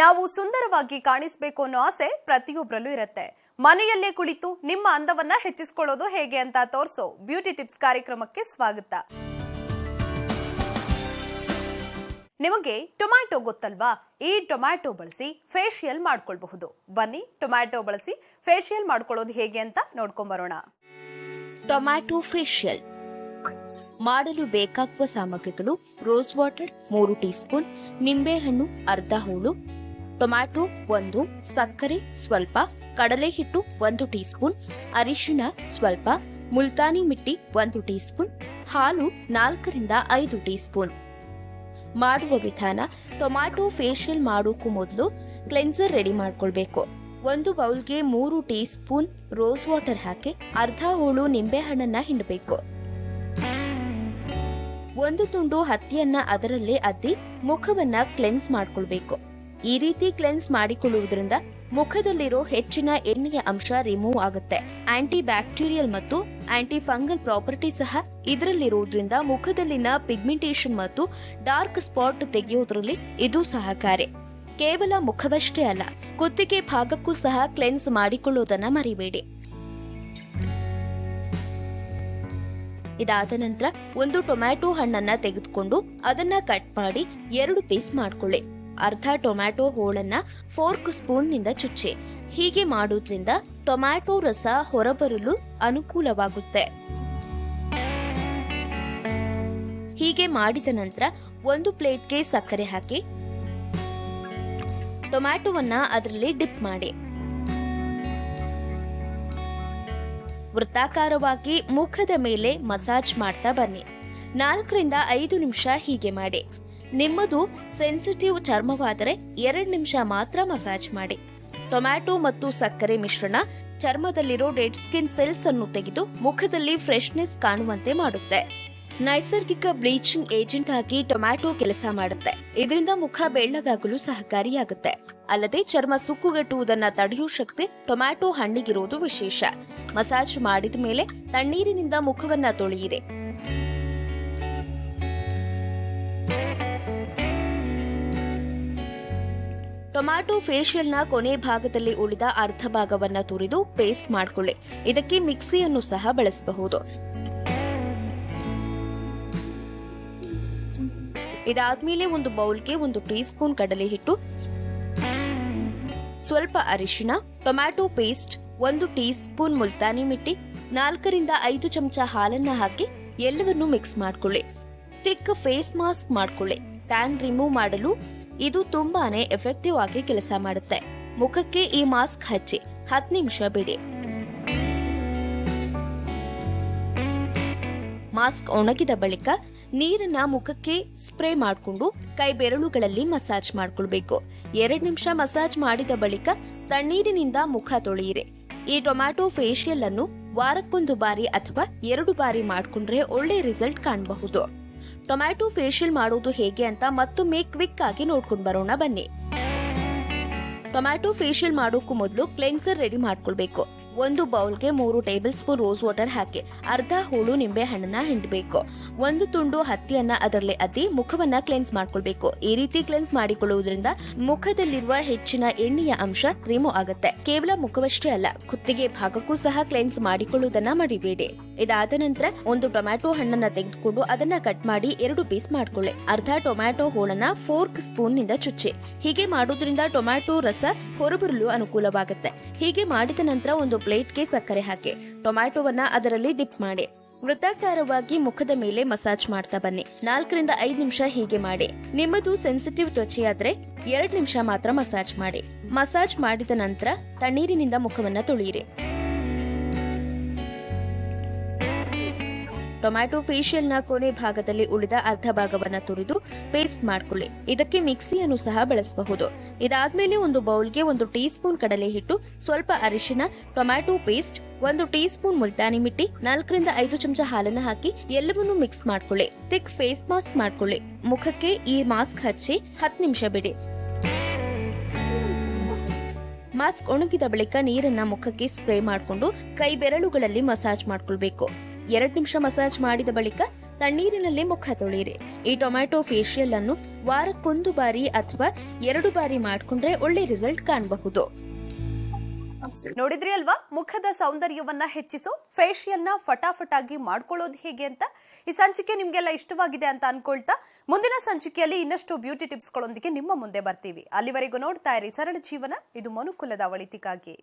ನಾವು ಸುಂದರವಾಗಿ ಕಾಣಿಸ್ಬೇಕು ಅನ್ನೋ ಆಸೆ ಪ್ರತಿಯೊಬ್ಬರಲ್ಲೂ ಇರುತ್ತೆ. ಮನೆಯಲ್ಲೇ ಕುಳಿತು ನಿಮ್ಮ ಅಂದವನ್ನ ಹೆಚ್ಚಿಸ್ಕೊಳ್ಳೋದು ಹೇಗೆ ಅಂತ ತೋರಿಸೋ ಬ್ಯೂಟಿ ಟಿಪ್ಸ್ ಕಾರ್ಯಕ್ರಮಕ್ಕೆ ಸ್ವಾಗತ. ನಿಮಗೆ ಟೊಮ್ಯಾಟೊ ಗೊತ್ತಲ್ವಾ? ಈ ಟೊಮ್ಯಾಟೊ ಬಳಸಿ ಫೇಶಿಯಲ್ ಮಾಡ್ಕೊಳ್ಬಹುದು. ಬನ್ನಿ ಟೊಮ್ಯಾಟೊ ಬಳಸಿ ಫೇಶಿಯಲ್ ಮಾಡ್ಕೊಳ್ಳೋದು ಹೇಗೆ ಅಂತ ನೋಡ್ಕೊಂಬರೋಣ ಟೊಮ್ಯಾಟೊ ಫೇಶಿಯಲ್. ಮಾಡಲು ಬೇಕಾಗುವ ಸಾಮಗ್ರಿಗಳು ರೋಸ್ ವಾಟರ್ ಮೂರು ಟೀಸ್ಪೂನ್, ನಿಂಬೆಹಣ್ಣು ಅರ್ಧ ಹೋಳು ಟೊಮ್ಯಾಟೊ ಒಂದು, ಸಕ್ಕರೆ ಸ್ವಲ್ಪ ಕಡಲೆ ಹಿಟ್ಟು ಒಂದು ಟೀಸ್ಪೂನ್, ಅರಿಶಿಣ ಸ್ವಲ್ಪ, ಮುಲ್ತಾನಿ ಮಿಟ್ಟಿ ಒಂದು ಟೀಸ್ಪೂನ್, ಹಾಲು ನಾಲ್ಕರಿಂದ ಐದು ಟೀಸ್ಪೂನ್. ಮಾಡುವ ವಿಧಾನ, ಟೊಮ್ಯಾಟೊ ಫೇಶಿಯಲ್ ಮಾಡೋಕ್ಕೂ ಮೊದಲು ಕ್ಲೆನ್ಸರ್ ರೆಡಿ ಮಾಡ್ಕೊಳ್ಬೇಕು. ಒಂದು ಬೌಲ್ಗೆ ಮೂರು ಟೀ ಸ್ಪೂನ್ ರೋಸ್ ವಾಟರ್ ಹಾಕಿ ಅರ್ಧ ಹೋಳು ನಿಂಬೆಹಣ್ಣನ್ನ ಹಿಂಡಬೇಕು. ಒಂದು ತುಂಡು ಹತ್ತಿಯನ್ನ ಅದರಲ್ಲೇ ಅದ್ದಿ ಮುಖವನ್ನ ಕ್ಲೆನ್ಸ್ ಮಾಡ್ಕೊಳ್ಬೇಕು. ಈ ರೀತಿ ಕ್ಲೆನ್ಸ್ ಮಾಡಿಕೊಳ್ಳುವುದರಿಂದ ಮುಖದಲ್ಲಿರೋ ಹೆಚ್ಚಿನ ಎಣ್ಣೆಯ ಅಂಶ ರಿಮೂವ್ ಆಗುತ್ತೆ. ಆಂಟಿ ಬ್ಯಾಕ್ಟೀರಿಯಲ್ ಮತ್ತು ಆಂಟಿ ಫಂಗಲ್ ಪ್ರಾಪರ್ಟಿ ಸಹ ಇದರಲ್ಲಿರುವುದರಿಂದ ಮುಖದಲ್ಲಿನ ಪಿಗ್ಮೆಂಟೇಷನ್ ಮತ್ತು ಡಾರ್ಕ್ ಸ್ಪಾಟ್ ತೆಗೆಯೋದ್ರಲ್ಲಿ ಇದು ಸಹಕಾರಿ. ಕೇವಲ ಮುಖವಷ್ಟೇ ಅಲ್ಲ, ಕುತ್ತಿಗೆ ಭಾಗಕ್ಕೂ ಸಹ ಕ್ಲೆನ್ಸ್ ಮಾಡಿಕೊಳ್ಳುವುದನ್ನ ಮರಿಬೇಡಿ. ಇದಾದ ನಂತರ ಒಂದು ಟೊಮ್ಯಾಟೊ ಹಣ್ಣನ್ನ ತೆಗೆದುಕೊಂಡು ಅದನ್ನ ಕಟ್ ಮಾಡಿ ಎರಡು ಪೀಸ್ ಮಾಡ್ಕೊಳ್ಳಿ. ಅರ್ಧ ಟೊಮ್ಯಾಟೊ ಹೋಳನ್ನ ಫೋರ್ಕ್ ಸ್ಪೂನ್ನಿಂದ ಚುಚ್ಚಿ. ಹೀಗೆ ಮಾಡೋದ್ರಿಂದ ಟೊಮ್ಯಾಟೊ ರಸ ಹೊರಬರಲು ಅನುಕೂಲವಾಗುತ್ತೆ. ಹೀಗೆ ಮಾಡಿದ ನಂತರ ಒಂದು ಪ್ಲೇಟ್ಗೆ ಸಕ್ಕರೆ ಹಾಕಿ. ಟೊಮ್ಯಾಟೊವನ್ನ ಅದರಲ್ಲಿ ಡಿಪ್ ಮಾಡಿ. ವೃತ್ತಾಕಾರವಾಗಿ ಮುಖದ ಮೇಲೆ ಮಸಾಜ್ ಮಾಡ್ತಾ ಬನ್ನಿ. ನಾಲ್ಕರಿಂದ ಐದು ನಿಮಿಷ ಹೀಗೆ ಮಾಡಿ. ನಿಮ್ಮದು ಸೆನ್ಸಿಟಿವ್ ಚರ್ಮವಾದರೆ ಎರಡು ನಿಮಿಷ ಮಾತ್ರ ಮಸಾಜ್ ಮಾಡಿ. ಟೊಮ್ಯಾಟೊ ಮತ್ತು ಸಕ್ಕರೆ ಮಿಶ್ರಣ ಚರ್ಮದಲ್ಲಿರೋ ಡೆಡ್ ಸ್ಕಿನ್ ಸೆಲ್ಸ್ ಅನ್ನು ತೆಗೆದು ಮುಖದಲ್ಲಿ ಫ್ರೆಶ್ನೆಸ್ ಕಾಣುವಂತೆ ಮಾಡುತ್ತೆ. ನೈಸರ್ಗಿಕ ಬ್ಲೀಚಿಂಗ್ ಏಜೆಂಟ್ ಆಗಿ ಟೊಮ್ಯಾಟೊ ಕೆಲಸ ಮಾಡುತ್ತೆ. ಇದರಿಂದ ಮುಖ ಬೆಳ್ಳಗಾಗಲು ಸಹಕಾರಿಯಾಗುತ್ತೆ. ಅಲ್ಲದೆ ಚರ್ಮ ಸುಕ್ಕುಗಟ್ಟುವುದನ್ನ ತಡೆಯುವ ಶಕ್ತಿ ಟೊಮ್ಯಾಟೊ ಹಣ್ಣಿಗಿರುವುದು ವಿಶೇಷ. ಮಸಾಜ್ ಮಾಡಿದ ಮೇಲೆ ತಣ್ಣೀರಿನಿಂದ ಮುಖವನ್ನ ತೊಳೆಯಿರಿ. ಟೊಮ್ಯಾಟೊ ಫೇಶಿಯಲ್ನ ಕೊನೆ ಭಾಗದಲ್ಲಿ ಉಳಿದ ಅರ್ಧ ಭಾಗವನ್ನ ತುರಿದು ಪೇಸ್ಟ್ ಮಾಡಿಕೊಳ್ಳಿ. ಇದಕ್ಕೆ ಮಿಕ್ಸಿಯನ್ನು ಸಹ ಬಳಸಬಹುದು. ಇದಾದ್ಮೇಲೆ ಒಂದು ಬೌಲ್ಗೆ ಒಂದು ಟೀ ಸ್ಪೂನ್ ಕಡಲೆ ಹಿಟ್ಟು, ಸ್ವಲ್ಪ ಅರಿಶಿಣ ಟೊಮ್ಯಾಟೊ ಪೇಸ್ಟ್ ಒಂದು ಟೀ ಸ್ಪೂನ್ ಮುಲ್ತಾನಿ ಮಿಟ್ಟಿ, ನಾಲ್ಕರಿಂದ ಐದು ಚಮಚ ಹಾಲನ್ನ ಹಾಕಿ ಎಲ್ಲವನ್ನೂ ಮಿಕ್ಸ್ ಮಾಡ್ಕೊಳ್ಳಿ. ಥಿಕ್ ಫೇಸ್ ಮಾಸ್ಕ್ ಮಾಡ್ಕೊಳ್ಳಿ. ಟ್ಯಾನ್ ರಿಮೂವ್ ಮಾಡಲು ಇದು ತುಂಬಾನೇ ಎಫೆಕ್ಟಿವ್ ಆಗಿ ಕೆಲಸ ಮಾಡುತ್ತೆ. ಮುಖಕ್ಕೆ ಈ ಮಾಸ್ಕ್ ಹಚ್ಚಿ. ಹತ್ತು ನಿಮಿಷ ಬಿಡಿ. ಮಾಸ್ಕ್ ಒಣಗಿದ ಬಳಿಕ ನೀರನ್ನ ಮುಖಕ್ಕೆ ಸ್ಪ್ರೇ ಮಾಡಿಕೊಂಡು ಕೈ ಬೆರಳುಗಳಲ್ಲಿ ಮಸಾಜ್ ಮಾಡ್ಕೊಳ್ಬೇಕು. ಎರಡು ನಿಮಿಷ ಮಸಾಜ್ ಮಾಡಿದ ಬಳಿಕ ತಣ್ಣೀರಿನಿಂದ ಮುಖ ತೊಳೆಯಿರಿ. ಈ ಟೊಮ್ಯಾಟೊ ಫೇಶಿಯಲ್ ಅನ್ನು ವಾರಕ್ಕೊಂದು ಬಾರಿ ಅಥವಾ ಎರಡು ಬಾರಿ ಮಾಡ್ಕೊಂಡ್ರೆ ಒಳ್ಳೆ ರಿಸಲ್ಟ್ ಕಾಣಬಹುದು. ಟೊಮ್ಯಾಟೊ ಫೇಶಿಯಲ್ ಮಾಡೋದು ಹೇಗೆ ಅಂತ ಮತ್ತೊಮ್ಮೆ ಕ್ವಿಕ್ ಆಗಿ ನೋಡ್ಕೊಂಡು ಬರೋಣ ಬನ್ನಿ. ಟೊಮ್ಯಾಟೊ ಫೇಶಿಯಲ್ ಮಾಡೋಕ್ಕೂ ಮೊದಲು ಕ್ಲೆನ್ಸರ್ ರೆಡಿ ಮಾಡ್ಕೊಳ್ಬೇಕು. ಒಂದು ಬೌಲ್ಗೆ ಮೂರು ಟೇಬಲ್ ಸ್ಪೂನ್ ರೋಸ್ ವಾಟರ್ ಹಾಕಿ ಅರ್ಧ ಹೋಳು ನಿಂಬೆ ಹಣ್ಣನ್ನ ಹಿಂಡಬೇಕು. ಒಂದು ತುಂಡು ಹತ್ತಿಯನ್ನ ಅದರಲ್ಲಿ ಅದ್ದಿ ಮುಖವನ್ನ ಕ್ಲೆನ್ಸ್ ಮಾಡ್ಕೊಳ್ಬೇಕು. ಈ ರೀತಿ ಕ್ಲೆನ್ಸ್ ಮಾಡಿಕೊಳ್ಳುವುದರಿಂದ ಮುಖದಲ್ಲಿರುವ ಹೆಚ್ಚಿನ ಎಣ್ಣೆಯ ಅಂಶ ರಿಮೂವ್ ಆಗುತ್ತೆ. ಕೇವಲ ಮುಖವಷ್ಟೇ ಅಲ್ಲ, ಕುತ್ತಿಗೆ ಭಾಗಕ್ಕೂ ಸಹ ಕ್ಲೆನ್ಸ್ ಮಾಡಿಕೊಳ್ಳುವುದನ್ನ ಮರಿಬೇಡಿ ಇದಾದ ನಂತರ ಒಂದು ಟೊಮ್ಯಾಟೊ ಹಣ್ಣನ್ನ ತೆಗೆದುಕೊಂಡು ಅದನ್ನ ಕಟ್ ಮಾಡಿ ಎರಡು ಪೀಸ್ ಮಾಡ್ಕೊಳ್ಳಿ. ಅರ್ಧ ಟೊಮ್ಯಾಟೊ ಹೋಳನ್ನ ಫೋರ್ಕ್ ಸ್ಪೂನ್ನಿಂದ ಚುಚ್ಚಿ. ಹೀಗೆ ಮಾಡೋದ್ರಿಂದ ಟೊಮ್ಯಾಟೊ ರಸ ಹೊರಬರಲು ಅನುಕೂಲವಾಗುತ್ತೆ. ಹೀಗೆ ಮಾಡಿದ ನಂತರ ಒಂದು ಪ್ಲೇಟ್ಗೆ ಸಕ್ಕರೆ ಹಾಕಿ. ಟೊಮ್ಯಾಟೊವನ್ನ ಅದರಲ್ಲಿ ಡಿಪ್ ಮಾಡಿ. ವೃತ್ತಾಕಾರವಾಗಿ ಮುಖದ ಮೇಲೆ ಮಸಾಜ್ ಮಾಡ್ತಾ ಬನ್ನಿ. ನಾಲ್ಕರಿಂದ ಐದು ನಿಮಿಷ ಹೀಗೆ ಮಾಡಿ. ನಿಮ್ಮದು ಸೆನ್ಸಿಟಿವ್ ತ್ವಚೆಯಾದ್ರೆ ಎರಡು ನಿಮಿಷ ಮಾತ್ರ ಮಸಾಜ್ ಮಾಡಿ. ಮಸಾಜ್ ಮಾಡಿದ ನಂತರ ತಣ್ಣೀರಿನಿಂದ ಮುಖವನ್ನ ತೊಳೆಯಿರಿ. ಟೊಮ್ಯಾಟೊ ಫೇಶಿಯಲ್ನ ಕೊನೆ ಭಾಗದಲ್ಲಿ ಉಳಿದ ಅರ್ಧ ಭಾಗವನ್ನ ತುರಿದು ಪೇಸ್ಟ್ ಮಾಡ್ಕೊಳ್ಳಿ. ಇದಕ್ಕೆ ಮಿಕ್ಸಿಯನ್ನು ಸಹ ಬಳಸಬಹುದು. ಇದಾದ್ಮೇಲೆ ಒಂದು ಬೌಲ್ಗೆ ಒಂದು ಟೀ ಸ್ಪೂನ್ ಕಡಲೆ ಹಿಟ್ಟು ಸ್ವಲ್ಪ ಅರಿಶಿನ ಟೊಮ್ಯಾಟೊ ಪೇಸ್ಟ್, ಒಂದು ಟೀ ಸ್ಪೂನ್ ಮುಲ್ತಾನಿ ಮಿಟ್ಟಿ, ನಾಲ್ಕರಿಂದ ಐದು ಚಮಚ ಹಾಲನ್ನ ಹಾಕಿ ಎಲ್ಲವನ್ನೂ ಮಿಕ್ಸ್ ಮಾಡ್ಕೊಳ್ಳಿ. ಥಿಕ್ ಫೇಸ್ ಮಾಸ್ಕ್ ಮಾಡ್ಕೊಳ್ಳಿ. ಮುಖಕ್ಕೆ ಈ ಮಾಸ್ಕ್ ಹಚ್ಚಿ ಹತ್ತು ನಿಮಿಷ ಬಿಡಿ. ಮಾಸ್ಕ್ ಒಣಗಿದ ಬಳಿಕ ನೀರನ್ನ ಮುಖಕ್ಕೆ ಸ್ಪ್ರೇ ಮಾಡಿಕೊಂಡು ಕೈ ಬೆರಳುಗಳಲ್ಲಿ ಮಸಾಜ್ ಮಾಡ್ಕೊಳ್ಬೇಕು. ಎರಡ್ ನಿಮಿಷ ಮಸಾಜ್ ಮಾಡಿದ ಬಳಿಕ ತಣ್ಣೀರಿನಲ್ಲಿ ಮುಖ ತೊಳೆಯಿರಿ. ಈ ಟೊಮ್ಯಾಟೊ ಫೇಶಿಯಲ್ ಅನ್ನು ವಾರಕ್ಕೊಂದು ಬಾರಿ ಅಥವಾ ಎರಡು ಬಾರಿ ಮಾಡಿಕೊಂಡ್ರೆ ಒಳ್ಳೆ ರಿಸಲ್ಟ್ ಕಾಣಬಹುದು. ನೋಡಿದ್ರಿ ಅಲ್ವಾ? ಮುಖದ ಸೌಂದರ್ಯವನ್ನ ಹೆಚ್ಚಿಸೋ ಫೇಶಿಯಲ್ನ ಫಟಾಫಟಾಗಿ ಮಾಡ್ಕೊಳ್ಳೋದು ಹೇಗೆ ಅಂತ? ಈ ಸಂಚಿಕೆ ನಿಮ್ಗೆಲ್ಲ ಇಷ್ಟವಾಗಿದೆ ಅಂತ ಅನ್ಕೊಳ್ತಾ, ಮುಂದಿನ ಸಂಚಿಕೆಯಲ್ಲಿ ಇನ್ನಷ್ಟು ಬ್ಯೂಟಿ ಟಿಪ್ಸ್ಗಳೊಂದಿಗೆ ನಿಮ್ಮ ಮುಂದೆ ಬರ್ತೀವಿ. ಅಲ್ಲಿವರೆಗೂ ನೋಡ್ತಾ ಇರಿ ಸರಳ ಜೀವನ, ಇದು ಮನುಕುಲದ ಒಳಿತಿಗಾಗಿ